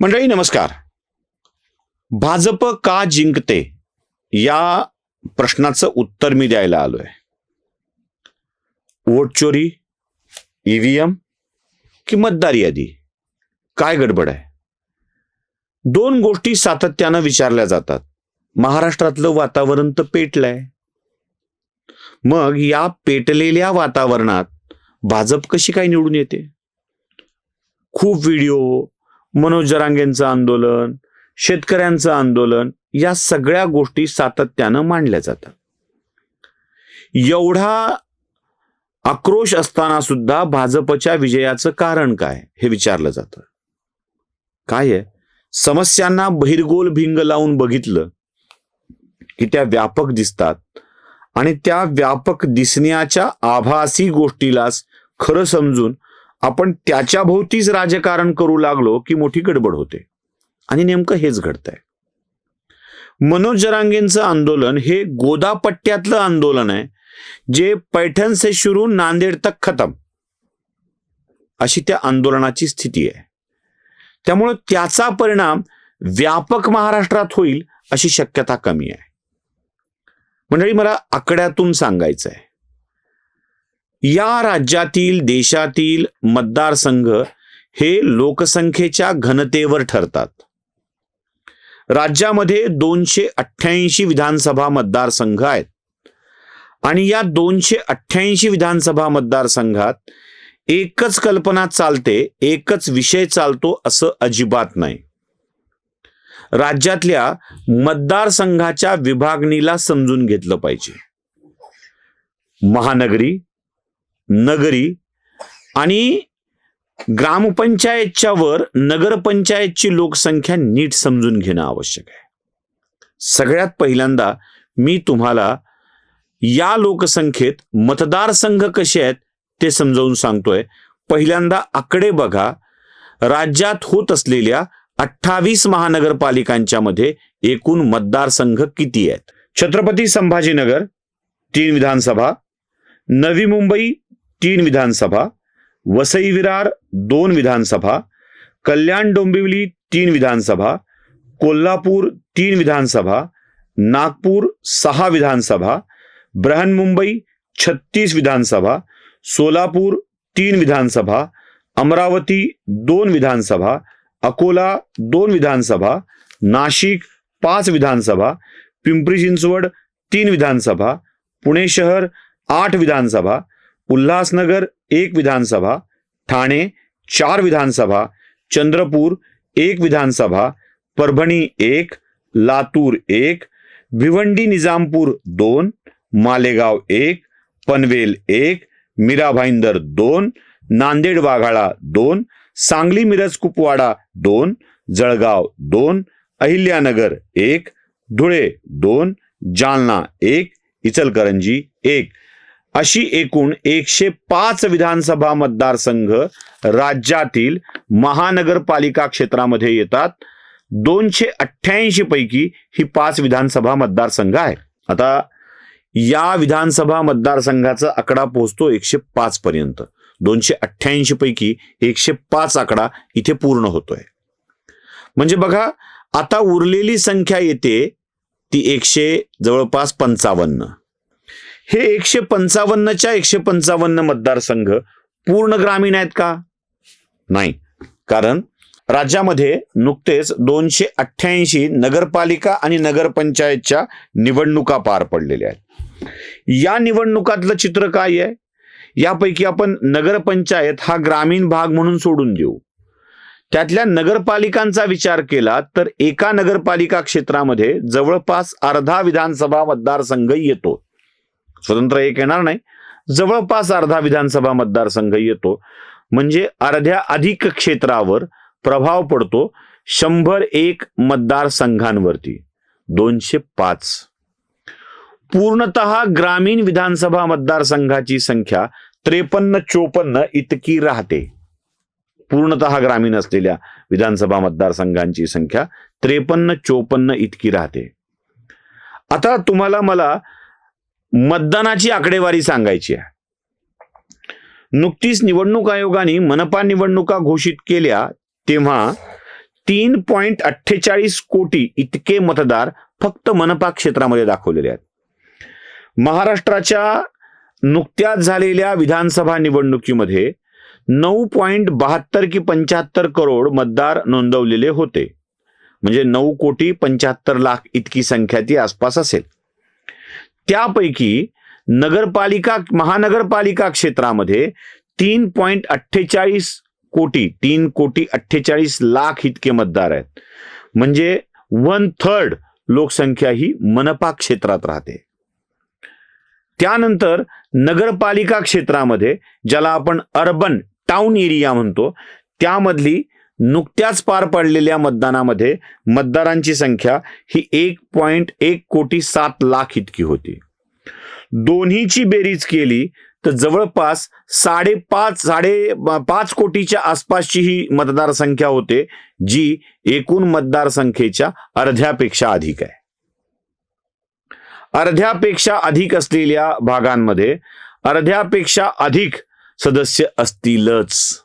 मंडळी नमस्कार. भाजप का जिंकते या प्रश्नाचं उत्तर मी द्यायला आलोय. वोट चोरी ईव्हीएम की मतदार यादी? काय गडबड आहे? दोन गोष्टी सातत्यानं विचारल्या जातात. महाराष्ट्रातलं वातावरण तर पेटलंय. मग या पेटलेल्या वातावरणात भाजप कशी काय निवडून येते? खूप व्हिडिओ मनोज जरांगेंचं आंदोलन शेतकऱ्यांचं आंदोलन या सगळ्या गोष्टी सातत्यानं मांडल्या जातात. एवढा आक्रोश असताना सुद्धा भाजपच्या विजयाचं कारण काय हे विचारलं जातं. काय आहे? समस्यांना बहिरगोल भिंग लावून बघितलं की त्या व्यापक दिसतात आणि त्या व्यापक दिसण्याच्या आभासी गोष्टीलाच खरं समजून आपण त्याच्या भोवतीच राजकारण करू लागलो की मोठी गडबड होते. आणि नेमकं हेच घडतंय. मनोज जरांगेंचं आंदोलन हे गोदापट्ट्यातलं आंदोलन आहे जे पैठण से शुरू नांदेड तक खतम अशी त्या आंदोलनाची स्थिती आहे. त्यामुळं त्याचा परिणाम व्यापक महाराष्ट्रात होईल अशी शक्यता कमी आहे. मंडळी मला आकड्यातून सांगायचं आहे या राज्यातील देशातील मतदारसंघ हे लोकसंख्येच्या घनतेवर ठरतात. राज्यामध्ये दोनशे अठ्ठ्याऐंशी विधानसभा मतदारसंघ आहेत. आणि या दोनशे अठ्ठ्याऐंशी विधानसभा मतदारसंघात एकच कल्पना चालते एकच विषय चालतो असं अजिबात नाही. राज्यातल्या मतदारसंघाच्या विभागणीला समजून घेतलं पाहिजे. महानगरी नगरी आणि ग्रामपंचायतच्या वर नगरपंचायतची लोकसंख्या नीट समजून घेणं आवश्यक आहे. सगळ्यात पहिल्यांदा मी तुम्हाला या लोकसंख्येत मतदारसंघ कसे आहेत ते समजावून सांगतोय. पहिल्यांदा आकडे बघा. राज्यात होत असलेल्या अठ्ठावीस महानगरपालिकांच्या मध्ये एकूण मतदारसंघ किती आहेत? छत्रपती संभाजीनगर तीन विधानसभा नवी मुंबई तीन विधानसभा वसई विरार दोन विधानसभा कल्याण डोंबिवली तीन विधानसभा कोल्हापूर तीन विधानसभा नागपूर सहा विधानसभा बृहन्मुंबई छत्तीस विधानसभा सोलापूर तीन विधानसभा अमरावती दोन विधानसभा अकोला दोन विधानसभा नाशिक पाच विधानसभा पिंपरी चिंचवड तीन विधानसभा पुणे शहर आठ विधानसभा उल्हासनगर एक विधानसभा ठाणे चार विधानसभा चंद्रपूर एक विधानसभा परभणी एक लातूर एक भिवंडी निजामपूर दोन मालेगाव एक पनवेल एक मीरा भाईंदर दोन नांदेड वाघाळा दोन सांगली मिरज कुपवाडा दोन जळगाव दोन अहिल्यानगर एक धुळे दोन जालना एक इचलकरंजी एक. अशी एकूण एकशे पाच विधानसभा मतदारसंघ राज्यातील महानगरपालिका क्षेत्रामध्ये येतात. दोनशे अठ्ठ्याऐंशी पैकी ही पाच विधानसभा मतदारसंघ आहे आता या विधानसभा मतदारसंघाचा आकडा पोहोचतो एकशे पाच पर्यंत. दोनशे अठ्ठ्याऐंशी पैकी एकशे पाच आकडा इथे पूर्ण होतोय. म्हणजे बघा आता उरलेली संख्या येते ती एकशे जवळपास पंचावन्न. हे एकशे पंचावन्नच्या एकशे पंचावन्न मतदारसंघ पूर्ण ग्रामीण आहेत का? नाही. कारण राज्यामध्ये नुकतेच दोनशे अठ्ठ्याऐंशी नगरपालिका आणि नगरपंचायतच्या निवडणुका पार पडलेल्या आहेत. या निवडणुकातलं चित्र काय आहे? यापैकी आपण नगरपंचायत हा ग्रामीण भाग म्हणून सोडून देऊ. त्यातल्या नगरपालिकांचा विचार केला तर एका नगरपालिका क्षेत्रामध्ये जवळपास अर्धा विधानसभा मतदारसंघ येतो. स्वतंत्र एक येणार नाही. जवळपास अर्धा विधानसभा मतदारसंघ येतो. म्हणजे अर्ध्या अधिक क्षेत्रावर प्रभाव पडतो शंभर एक मतदारसंघांवरती. दोनशे पाच. पूर्णत ग्रामीण विधानसभा मतदारसंघाची संख्या त्रेपन्न चोपन्न इतकी राहते. पूर्णतः ग्रामीण असलेल्या विधानसभा मतदारसंघांची संख्या त्रेपन्न चोपन्न इतकी राहते. आता तुम्हाला मला मतदानाची आकडेवारी सांगायची आहे. नुकतीच निवडणूक आयोगाने मनपा निवडणुका घोषित केल्या तेव्हा तीन पॉइंट अठ्ठेचाळीस कोटी इतके मतदार फक्त मनपा क्षेत्रामध्ये दाखवलेले आहेत. महाराष्ट्राच्या नुकत्याच झालेल्या विधानसभा निवडणुकीमध्ये नऊ पॉईंट बहात्तर की पंच्याहत्तर करोड मतदार नोंदवलेले होते. म्हणजे नऊ कोटी पंच्याहत्तर लाख इतकी संख्या ती आसपास असेल. त्यापैकी नगरपालिका महानगरपालिका क्षेत्रामध्ये तीन पॉईंट अठ्ठेचाळीस कोटी तीन कोटी अठ्ठेचाळीस लाख इतके मतदार आहेत. म्हणजे वन थर्ड लोकसंख्या ही मनपा क्षेत्रात राहते. त्यानंतर नगरपालिका क्षेत्रामध्ये ज्याला आपण अर्बन टाउन एरिया म्हणतो त्यामधली नुकत्याच पार पडलेल्या मतदानामध्ये मतदारांची संख्या ही एक पॉईंट एक कोटी सात लाख इतकी होती. दोन्हीची बेरीज केली तर जवळपास साडेपाच साडे पाच कोटीच्या आसपासची ही मतदारसंख्या होते जी एकूण मतदारसंख्येच्या अर्ध्यापेक्षा अधिक आहे. अर्ध्यापेक्षा अधिक असलेल्या भागांमध्ये अर्ध्यापेक्षा अधिक सदस्य असतीलच.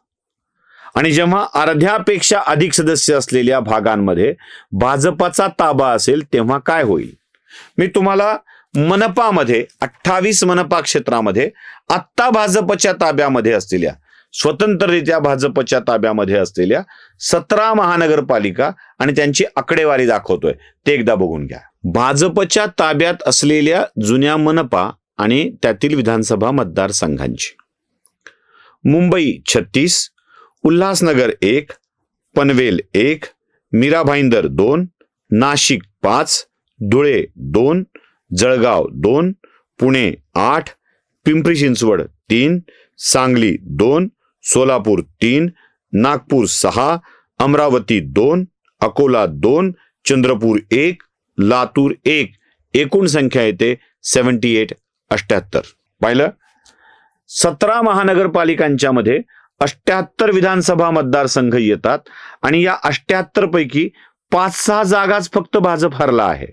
आणि जेव्हा अर्ध्यापेक्षा अधिक सदस्य असलेल्या भागांमध्ये भाजपाचा ताबा असेल तेव्हा काय होईल? मी तुम्हाला मनपामध्ये अठ्ठावीस मनपा क्षेत्रामध्ये आत्ता भाजपच्या ताब्यामध्ये असलेल्या स्वतंत्ररित्या भाजपच्या ताब्यामध्ये असलेल्या सतरा महानगरपालिका आणि त्यांची आकडेवारी दाखवतोय. ते एकदा बघून घ्या. भाजपच्या ताब्यात असलेल्या जुन्या मनपा आणि त्यातील विधानसभा मतदारसंघांची. मुंबई छत्तीस उल्हासनगर एक पनवेल एक मीरा भाईंदर दोन नाशिक पाच धुळे दोन जळगाव दोन पुणे आठ पिंपरी चिंचवड तीन सांगली दोन सोलापूर तीन नागपूर सहा अमरावती दोन अकोला दोन चंद्रपूर एक लातूर एक. एकूण संख्या येते सेवन्टी एट अष्ट्याहत्तर पाहिलं? सतरा महानगरपालिकांच्या मध्ये अष्ट्याहत्तर विधानसभा मतदारसंघ येतात आणि या अष्ट्याहत्तर पैकी पाच सहा जागाच फक्त भाजप हरला आहे.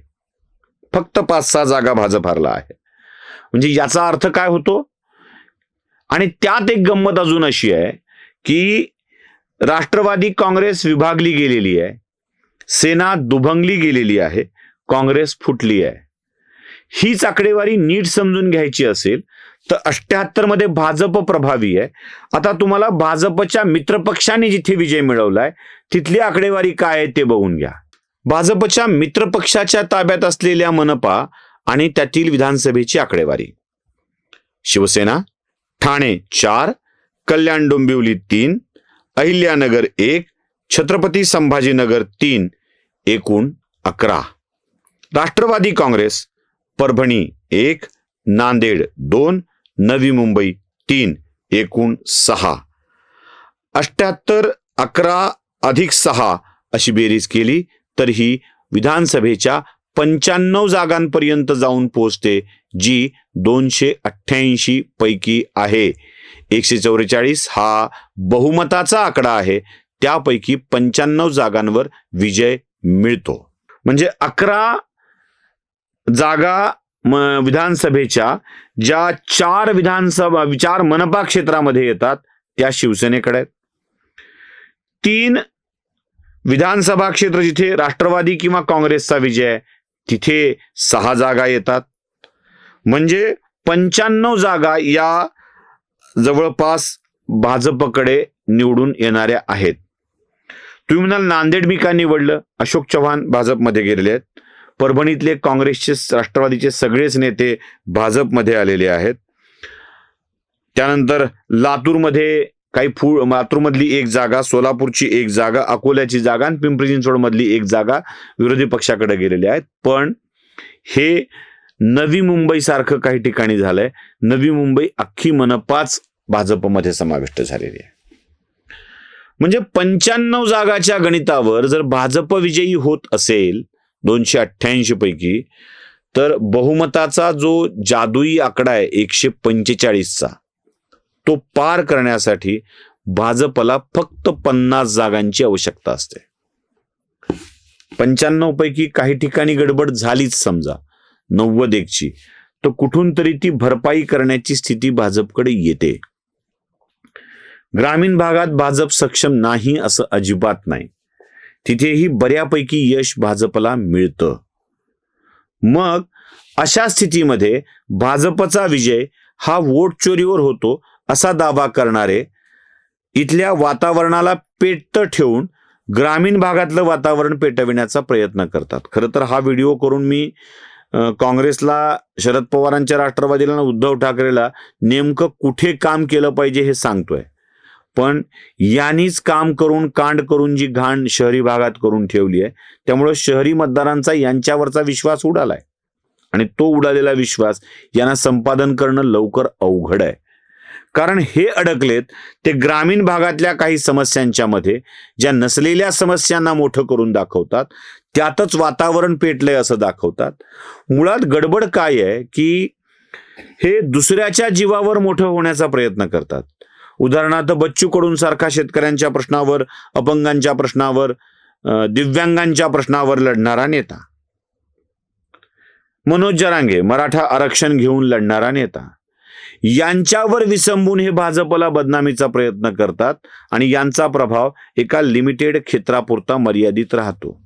फक्त पाच सहा जागा भाजप हरला आहे. म्हणजे याचा अर्थ काय होतो? आणि त्यात एक गंमत अजून अशी आहे की राष्ट्रवादी काँग्रेस विभागली गेलेली आहे. सेना दुभंगली गेलेली आहे. काँग्रेस फुटली आहे. हीच आकडेवारी नीट समजून घ्यायची असेल तर अष्ट्याहत्तरमध्ये भाजप प्रभावी आहे. आता तुम्हाला भाजपच्या मित्रपक्षाने जिथे विजय मिळवलाय तिथली आकडेवारी काय आहे ते बघून घ्या. भाजपच्या मित्रपक्षाच्या ताब्यात असलेल्या मनपा आणि त्यातील विधानसभेची आकडेवारी. शिवसेना ठाणे चार कल्याण डोंबिवली तीन अहिल्यानगर एक छत्रपती संभाजीनगर तीन एकूण अकरा. राष्ट्रवादी काँग्रेस परभणी एक नांदेड दोन नवी मुंबई तीन एकूण सहा. अष्ट्याहत्तर अकरा अधिक सहा अशी बेरीज केली तर ही विधानसभेच्या पंच्याण्णव जागांपर्यंत जाऊन पोहोचते जी दोनशे अठ्ठ्याऐंशी पैकी आहे. एकशे चौवेचाळीस हा बहुमताचा आकडा आहे त्यापैकी पंच्याण्णव जागांवर विजय मिळतो. म्हणजे अकरा जागा विधानसभेच्या ज्या चार विधानसभा चार मनपा क्षेत्रामध्ये येतात त्या शिवसेनेकडे आहेत. तीन विधानसभा क्षेत्र जिथे राष्ट्रवादी किंवा काँग्रेसचा विजय तिथे सहा जागा येतात. म्हणजे पंच्याण्णव जागा या जवळपास भाजपकडे निवडून येणाऱ्या आहेत. तुम्ही म्हणाल नांदेड मी का निवडलं? अशोक चव्हाण भाजपमध्ये गेलेले आहेत. परभणीतले काँग्रेसचे राष्ट्रवादीचे सगळेच नेते भाजपमध्ये आलेले आहेत. त्यानंतर लातूरमध्ये काही फूळ लातूरमधली एक जागा सोलापूरची एक जागा अकोल्याची जागा आणि पिंपरी चिंचवडमधली एक जागा विरोधी पक्षाकडे गेलेली आहेत. पण हे नवी मुंबई सारखं काही ठिकाणी झालंय. नवी मुंबई अख्खी मनपाच भाजपमध्ये समाविष्ट झालेली आहे. म्हणजे पंच्याण्णव जागाच्या गणितावर जर भाजप विजयी होत असेल दोनशे अठ्ठ्याऐंशी पैकी तर बहुमताचा जो जादुई आकडा आहे एकशे पंचेचाळीसचा तो पार करण्यासाठी भाजपला फक्त पन्नास जागांची आवश्यकता असते. पंच्याण्णव पैकी काही ठिकाणी गडबड झालीच समजा नव्वद एकची. तर कुठून तरी ती भरपाई करण्याची स्थिती भाजपकडे येते. ग्रामीण भागात भाजप सक्षम नाही असं अजिबात नाही. तिथेही बऱ्यापैकी यश भाजपला मिळतं. मग अशा स्थितीमध्ये भाजपचा विजय हा वोट चोरीवर होतो असा दावा करणारे इथल्या वातावरणाला पेटतं ठेवून ग्रामीण भागातलं वातावरण पेटविण्याचा प्रयत्न करतात. खरं तर हा व्हिडिओ करून मी काँग्रेसला शरद पवारांच्या राष्ट्रवादीला उद्धव ठाकरेला नेमकं कुठे काम केलं पाहिजे हे सांगतोय. पण यांनीच काम करून कांड करून जी घाण शहरी भागात करून ठेवली आहे त्यामुळं शहरी मतदारांचा यांच्यावरचा विश्वास उडालाय. आणि तो उडालेला विश्वास यांना संपादन करणं लवकर अवघड आहे. कारण हे अडकलेत ते ग्रामीण भागातल्या काही समस्यांच्या मध्ये ज्या नसलेल्या समस्यांना मोठं करून दाखवतात त्यातच वातावरण पेटलंय असं दाखवतात. मुळात गडबड काय आहे की हे दुसऱ्याच्या जीवावर मोठं होण्याचा प्रयत्न करतात. उदाहरणार्थ बच्चू कडून सारखा शेतकऱ्यांच्या प्रश्नावर अपंगांच्या प्रश्नावर दिव्यांगांच्या प्रश्नावर लढणारा नेता. मनोज जरांगे मराठा आरक्षण घेऊन लढणारा नेता. यांच्यावर विसंबून हे भाजपला बदनामीचा प्रयत्न करतात आणि यांचा प्रभाव एका लिमिटेड क्षेत्रापुरता मर्यादित राहतो.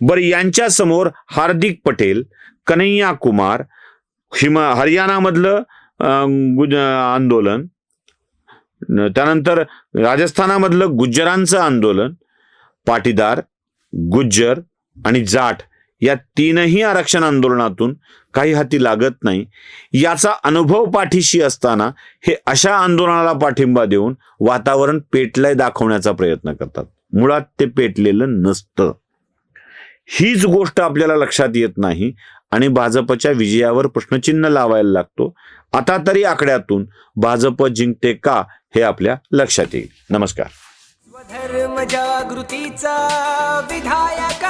बरं यांच्या समोर हार्दिक पटेल कन्हैया कुमार हिम हरियाणामधलं अं, आंदोलन त्यानंतर राजस्थानामधलं गुज्जरांचं आंदोलन पाटीदार गुज्जर आणि जाट या तीनही आरक्षण आंदोलनातून काही हाती लागत नाही. याचा अनुभव पाठीशी असताना हे अशा आंदोलनाला पाठिंबा देऊन वातावरण पेटलंय दाखवण्याचा प्रयत्न करतात. मुळात ते पेटलेलं नसतं. हीच गोष्ट आपल्याला लक्षात येत नाही आणि भाजपच्या विजयावर प्रश्नचिन्ह लावायला लागतो. आता तरी आकड्यातून भाजप जिंकते का हे आपल्या लक्षात येईल. नमस्कार. स्वधर्म जागृतीचा विधायक